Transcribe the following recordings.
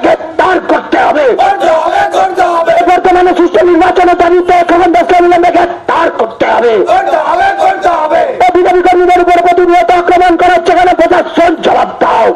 গ্রেপ্তার করতে হবে বর্তমানে সুষ্ঠু নির্বাচনের দাবিতে খবর দেখে অবিলম্বে গ্রেপ্তার করতে হবে এই বিজেপি কর্মীদের উপর প্রতিনিয়ত আক্রমণ করাচ্ছে কেন প্রশাসন জবাব দাও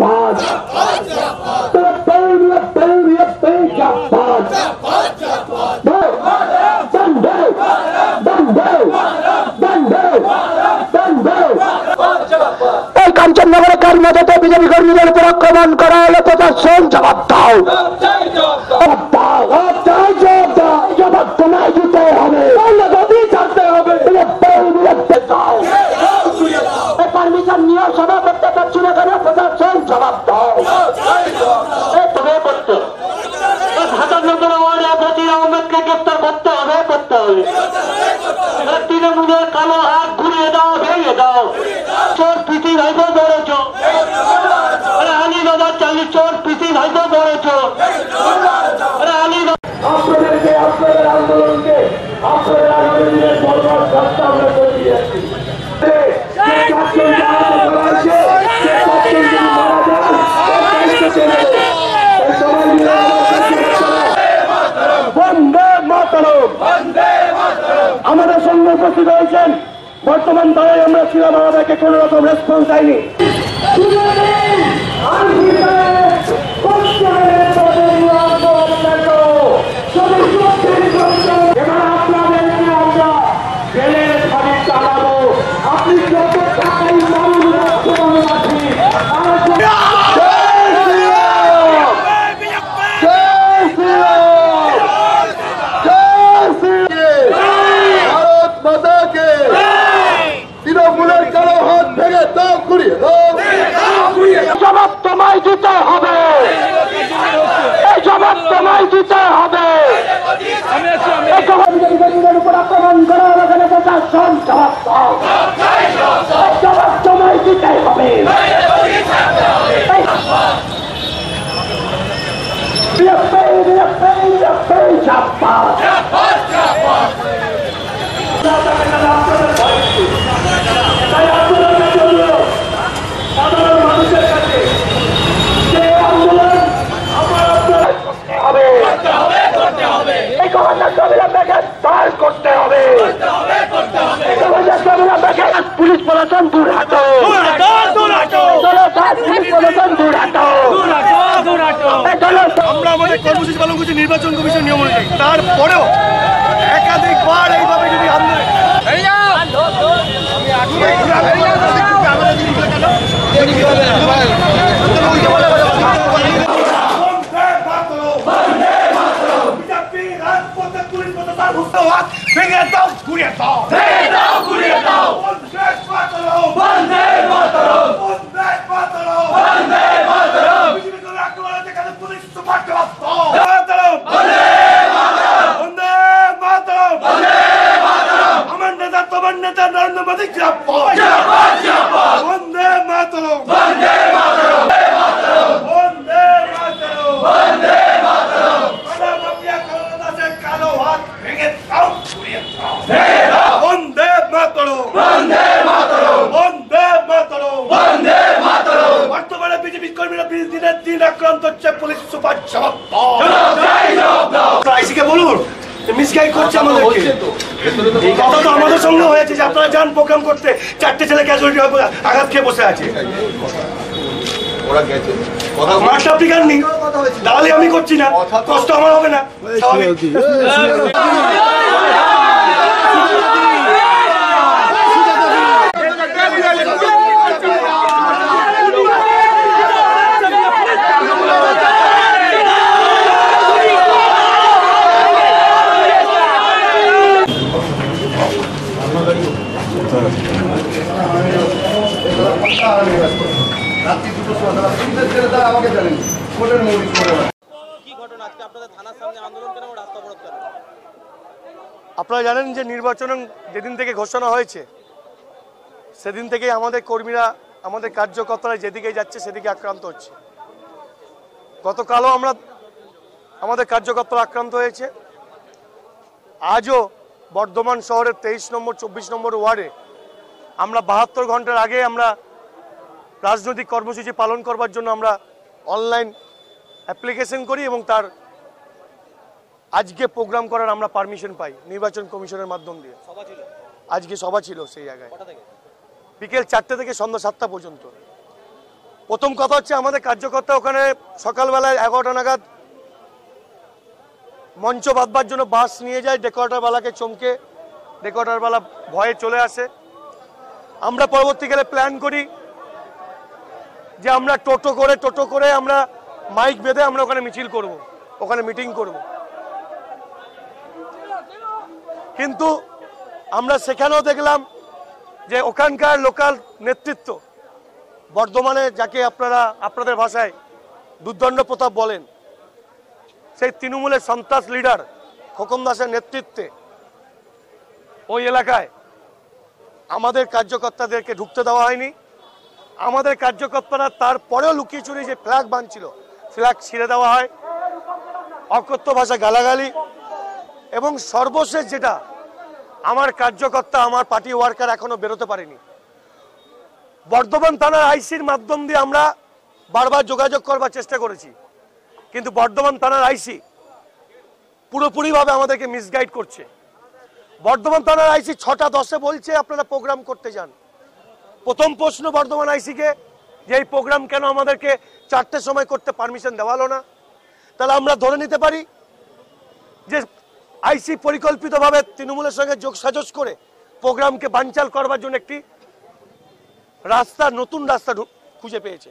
পাঁচ এই কাঞ্চননগরে কার মদতে বিজেপি কর্মীদের উপর আক্রমণ করা হলে জবাব দাও। জবাব দাও, জবাব দাও, জবাব দাও। জবাব তোমায় দিতে হবে। দাবি হবে। পারমিশন নিয়ে সভা করতে পারছি না কেন? প্রশাসন জবাব দাও। এ তবে হাজার নম্বর ওয়ার্ডে ফকির আহমেদকে গ্রেপ্তার করতে হবে করতে হবে। তৃণমূলের কালো হাত ঘুরিয়ে দাও ভেঙে দাও। চোর পিটি ভাইবো ধরেছ দাদা চালি চোর পিটি ভাইবো ধরেছ। আরে আপনাদেরকে আপনাদের আন্দোলনকে আপনাদের আগামী দিনের বর্বাদ রাস্তা আমরা করে দিয়ে যাচ্ছি যে চারজন জাহাজে করা হয়েছে, সে চারজন যদি মারা যান, তার দায়িত্ব কে নেবে? তাই সবাই মিলে আমার কাছে একটা বন্দে মাতরম। আমাদের সঙ্গে উপস্থিত হয়েছেন বর্তমান দলে আমরা ছিলাম আমাদেরকে কোন রকম রেসপন্স দেয়নি। Anbieter! অনুযায়ী তারপরেও একাধিকবার এইভাবে যদি আন্দোলন ভেঙে দাও ঘুরিয়ে দাও। ঘুরিয়ে দাও। বন্দে মাতরম। বন্দে মাতরম বন্দে মাতরম বিজেপি করে আক্রমণ যেখানে পুলিশ সুপার জবাব দাও মাতরম বন্দে মাতরম বন্দে মাতরম বন্দে মাতরম আমার নেতা তোমার নেতা নরেন্দ্র মোদী জিন্দাবাদ জিন্দাবাদ জিন্দাবাদ বন্দে মাতরম বন্দে মাতরম বন্দে মাতরম বন্দে মাতরম কালো মাফিয়া কালো দাসের কালো হাত ভেঙে দাও ঘুরিয়ে দাও বন্দে মাতরম। বন্দে মাতরম। বন্দে মাতরম। বন্দে মাতরম। বর্তমানে বিজেপি কর্মীরা দিনের দিন আক্রান্ত হচ্ছে পুলিশ সুপার জবাব আইসিকে বলুন মিসগাইড করছে আমাদেরকে। এই কথা তো আমাদের সঙ্গে হয়েছে যে আপনারা যান প্রোগ্রাম করতে চারটে ছেলে ক্যাজুয়ালিটি আঘাত খেয়ে বসে আছে। ওরা গেছে। দালালি আমি করছি না কষ্ট আমার হবে না। স্বাভাবিক। রাত্রি দুটো সময় তারা তিনটে ছেলে তারা আমাকে জানেন কোর্টের মৌলিক করে কি ঘটনা আজকে আপনাদের থানার সামনে আন্দোলন কেন এবং রাস্তা অবরোধ কেন আপনারা জানেন যে নির্বাচন যেদিন থেকে ঘোষণা হয়েছে, সেদিন থেকেই আমাদের কর্মীরা, আমাদের কার্যকর্তারা যেদিকে যাচ্ছে সেদিকে আক্রান্ত হচ্ছে। গতকালও আমরা আমাদের কার্যকর্তারা আক্রান্ত হয়েছে। আজও বর্ধমান শহরের তেইশ নম্বর, চব্বিশ নম্বর ওয়ার্ডে আমরা বাহাত্তর ঘণ্টার আগে আমরা রাজনৈতিক কর্মসূচি পালন করবার জন্য আমরা অনলাইন অ্যাপ্লিকেশন করি এবং তার আজকে প্রোগ্রাম করার আমরা পারমিশন পাই নির্বাচন কমিশনের মাধ্যম দিয়ে। আজকে সভা ছিল সেই জায়গায়। বিকেল চারটে থেকে সন্ধ্যা সাতটা পর্যন্ত। প্রথম কথা হচ্ছে আমাদের কার্যকর্তা ওখানে সকালবেলায় এগারোটা নাগাদ মঞ্চ বাঁধবার জন্য বাস নিয়ে যায় ডেকোরেটার বেলাকে চমকে ডেকোরেটার বেলা ভয়ে চলে আসে। আমরা পরবর্তীকালে প্ল্যান করি যে আমরা টোটো করে টোটো করে আমরা মাইক বেঁধে আমরা ওখানে মিছিল করব ওখানে মিটিং করব। কিন্তু আমরা সেখানেও দেখলাম যে ওখানকার লোকাল নেতৃত্ব বর্ধমানে যাকে আপনারা আপনাদের ভাষায় দুর্দণ্ড প্রতাপ বলেন, সেই তৃণমূলের সন্ত্রাস লিডার খোকন দাসের নেতৃত্বে ওই এলাকায় আমাদের কার্যকর্তাদেরকে ঢুকতে দেওয়া হয়নি। আমাদের কার্যকর্তারা তারপরেও লুকিয়ে চুরি যে ফ্ল্যাগ বানছিল ফ্ল্যাগ ছিঁড়ে দেওয়া হয়। অকথ্য ভাষা গালাগালি এবং সর্বশেষ যেটা, আমার কার্যকর্তা, আমার পার্টি ওয়ার্কার এখনও বেরোতে পারেনি। বর্ধমান থানার আইসির মাধ্যম দিয়ে আমরা বারবার যোগাযোগ করবার চেষ্টা করেছি। কিন্তু বর্ধমান থানার আইসি পুরোপুরিভাবে আমাদেরকে মিসগাইড করছে। বর্ধমান থানার আইসি ছটা দশে বলছে, আপনারা প্রোগ্রাম করতে যান। প্রথম প্রশ্ন বর্ধমান আইসিকে, যে এই প্রোগ্রাম কেন আমাদেরকে চারটের সময় করতে পারমিশন দেওয়ালো না? তাহলে আমরা ধরে নিতে পারি যে আইসি পরিকল্পিতভাবে তৃণমূলের সঙ্গে যোগ সাজস করে প্রোগ্রামকে বানচাল করবার জন্য একটি রাস্তা, নতুন রাস্তা খুঁজে পেয়েছে।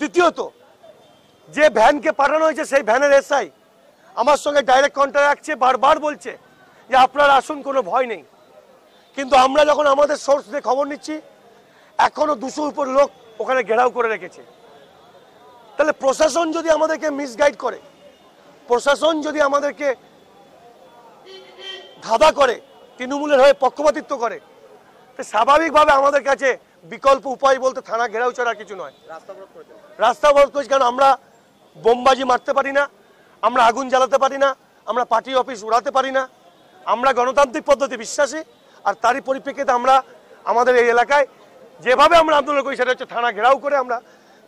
দ্বিতীয়ত, যে ভ্যানকে পাঠানো হয়েছে সেই ভ্যানের এসআই আমার সঙ্গে ডাইরেক্ট কন্ট্যাক্ট রাখছে, বারবার বলছে যে আপনার আসুন, কোনো ভয় নেই। কিন্তু আমরা যখন আমাদের সোর্স দিয়ে খবর নিচ্ছি, এখনও দুশো উপর লোক ওখানে ঘেরাও করে রেখেছে। তাহলে প্রশাসন যদি আমাদেরকে মিসগাইড করে, প্রশাসন যদি আমাদেরকে ধাঁধা করে তৃণমূলের হয়ে পক্ষপাতিত্ব করে। তো স্বাভাবিকভাবে আমাদের কাছে বিকল্প উপায় বলতে থানা ঘেরাও ছাড়া কিছু নয়। রাস্তা অবরোধ করেছি কারণ আমরা বোমবাজি মারতে পারি না আমরা আগুন জ্বালাতে পারি না আমরা পার্টি অফিস উড়াতে পারি না আমরা গণতান্ত্রিক পদ্ধতি বিশ্বাসী আর তারই পরিপ্রেক্ষিতে আমরা আমাদের এই এলাকায় যেভাবে আমরা আন্দোলন করি সেটা হচ্ছে থানা ঘেরাও করে আমরা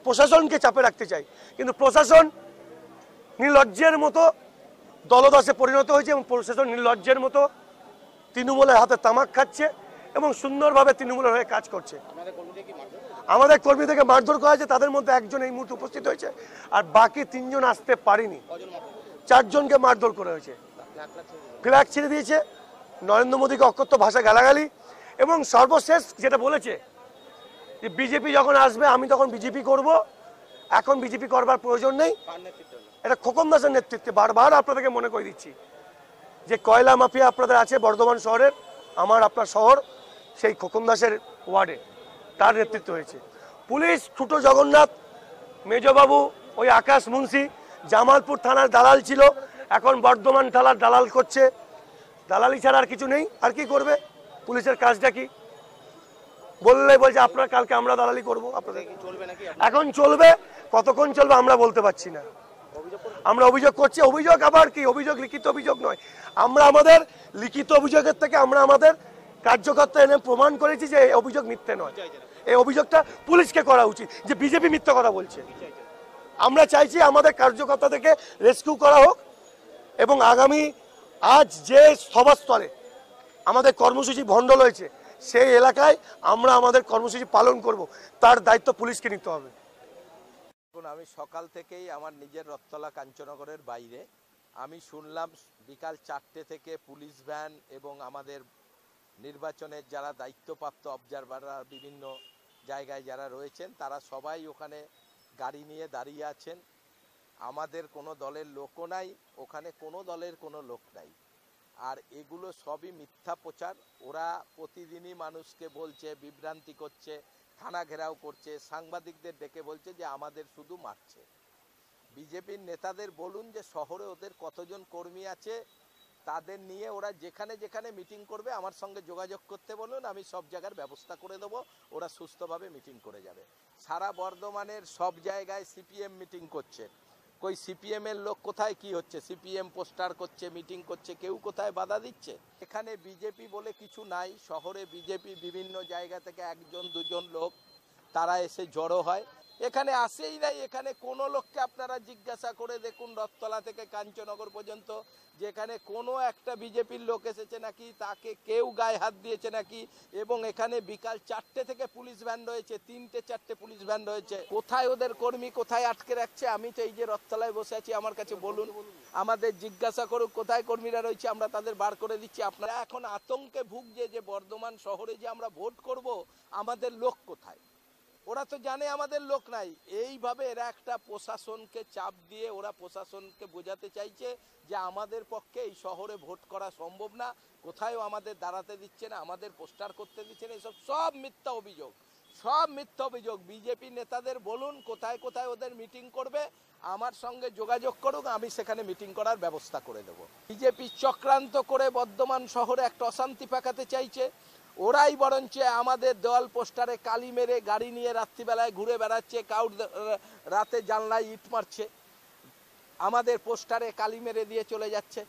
প্রশাসনকে চাপে রাখতে চাই। কিন্তু প্রশাসন নির্লজ্জের মতো দলদাসে পরিণত হয়েছে এবং প্রশাসন নির্লজ্জের মতো তৃণমূলের হাতে তামাক খাচ্ছে এবং সুন্দরভাবে তৃণমূলের হয়ে কাজ করছে আপনাদের কর্মীদের কি মারধর আমাদের করা হয়েছে, তাদের মধ্যে একজন এই মুহূর্তে উপস্থিত হয়েছে আর বাকি তিনজন আসতে পারেনি চারজনকে মারধর করা হয়েছে ফ্ল্যাগ ছেড়ে দিয়েছে। নরেন্দ্র মোদীকে অকথ্য ভাষা গালাগালি এবং সর্বশেষ যেটা বলেছে যে বিজেপি যখন আসবে, আমি তখন বিজেপি করব এখন বিজেপি করবার প্রয়োজন নেই? এটা খোকন দাসের নেতৃত্বে বারবার আপনাদেরকে মনে করে দিচ্ছি। যে কয়লা মাফিয়া আপনাদের আছে বর্ধমান শহরের, আমার আপনার শহর, সেই খোকন দাসের ওয়ার্ডে তার নেতৃত্ব হয়েছে। পুলিশ ছোটো জগন্নাথ, মেজবাবু, ওই আকাশ মুন্সি, জামালপুর থানার দালাল ছিল, এখন বর্ধমান থানার দালাল করছে। দালালি ছাড়া আর কিছু নেই, আর কি করবে? পুলিশের কাজটা কি? বললে বলছে, আপনার কালকে আমরা দালালি করব আপনাদের। এখন চলবে, কতক্ষণ চলবে আমরা বলতে পারছি না। আমরা অভিযোগ করছি, অভিযোগ আবার কি? অভিযোগ লিখিত অভিযোগ নয়। আমরা আমাদের লিখিত অভিযোগের থেকে আমরা আমাদের কার্যকর্তা এনে প্রমাণ করেছি যে অভিযোগ মিথ্যে নয়। এই অভিযোগটা পুলিশকে করা উচিত, যে বিজেপি মিথ্যে কথা বলছে। আমরা চাইছি আমাদের কার্যকর্তাদেরকে রেস্কিউ করা হোক এবং আগামী আজ যে সভাস্থলে আমাদের কর্মসূচি ভণ্ডল হয়েছে, সেই এলাকায় আমরা আমাদের কর্মসূচি পালন করব। তার দায়িত্ব পুলিশকে নিতে হবে। এখন আমি সকাল থেকেই আমার নিজের রথতলা কাঞ্চনগরের বাইরে। আমি শুনলাম বিকাল চারটে থেকে পুলিশ ভ্যান এবং আমাদের নির্বাচনের যারা দায়িত্বপ্রাপ্ত অবজারভাররা বিভিন্ন জায়গায় যারা রয়েছেন, তারা সবাই ওখানে গাড়ি নিয়ে দাঁড়িয়ে আছেন। আমাদের কোনো দলের লোকও নাই, ওখানে কোনো দলের কোনো লোক নাই। আর এগুলো সবই মিথ্যা প্রচার। ওরা প্রতিদিনই মানুষকে বলছে, বিভ্রান্তি করছে। থানা ঘেরাও করছে, সাংবাদিকদের ডেকে বলছে যে আমাদের শুধু মারছে। বিজেপির নেতাদের বলুন যে শহরে ওদের কতজন কর্মী আছে, তাদের নিয়ে ওরা যেখানে যেখানে মিটিং করবে, আমার সঙ্গে যোগাযোগ করতে বলুন, আমি সব জায়গার ব্যবস্থা করে দেবো, ওরা সুস্থভাবে মিটিং করে যাবে। সারা বর্ধমানের সব জায়গায় সিপিএম মিটিং করছে। কই সিপিএম এর লোক কোথায়, কি হচ্ছে? সিপিএম পোস্টার করছে, মিটিং করছে, কেউ কোথায় বাধা দিচ্ছে? এখানে বিজেপি বলে কিছু নাই। শহরে বিজেপি বিভিন্ন জায়গা থেকে একজন, দুজন লোক, তারা এসে জড়ো হয়। এখানে আসেই নাই, এখানে কোনো লোককে আপনারা জিজ্ঞাসা করে দেখুন রথতলা থেকে কাঞ্চনগর পর্যন্ত, যেখানে কোনো একটা বিজেপির লোক এসেছে নাকি, তাকে কেউ গায়ে হাত দিয়েছে নাকি, এবং এখানে বিকাল চারটে থেকে পুলিশ ভ্যান রয়েছে, তিনটে চারটে পুলিশ ভ্যান রয়েছে। কোথায় ওদের কর্মী, কোথায় আটকে রাখছে, আমি তো এই যে রথতলায় বসে আছি, আমার কাছে বলুন, আমাদের জিজ্ঞাসা করুক কোথায় কর্মীরা রয়েছে, আমরা তাদের বার করে দিচ্ছি। আপনারা এখন আতঙ্কে ভুগছে যে বর্ধমান শহরে যে আমরা ভোট করব, আমাদের লোক কোথায়? ওরা তো জানে আমাদের লোক নাই। এইভাবে এরা একটা প্রশাসনকে চাপ দিয়ে ওরা প্রশাসনকে বোঝাতে চাইছে যে আমাদের পক্ষে এই শহরে ভোট করা সম্ভব না, কোথায়ও আমাদের দাঁড়াতে দিচ্ছে না, আমাদের পোস্টার করতে দিচ্ছে না, এসব সব মিথ্যা অভিযোগ। সব মিথ্যা অভিযোগ। বিজেপি নেতাদের বলুন কোথায় কোথায় ওদের মিটিং করবে, আমার সঙ্গে যোগাযোগ করুক, আমি সেখানে মিটিং করার ব্যবস্থা করে দেবো। বিজেপি চক্রান্ত করে বর্ধমান শহরে একটা অশান্তি পাকাতে চাইছে। ওরাই বরঞ্চ আমাদের দেওয়াল পোস্টারে কালি মেরে গাড়ি নিয়ে রাত্রিবেলায় ঘুরে বেড়াচ্ছে, কাউর রাতে জানলায় ইট মারছে, আমাদের পোস্টারে কালি মেরে দিয়ে চলে যাচ্ছে।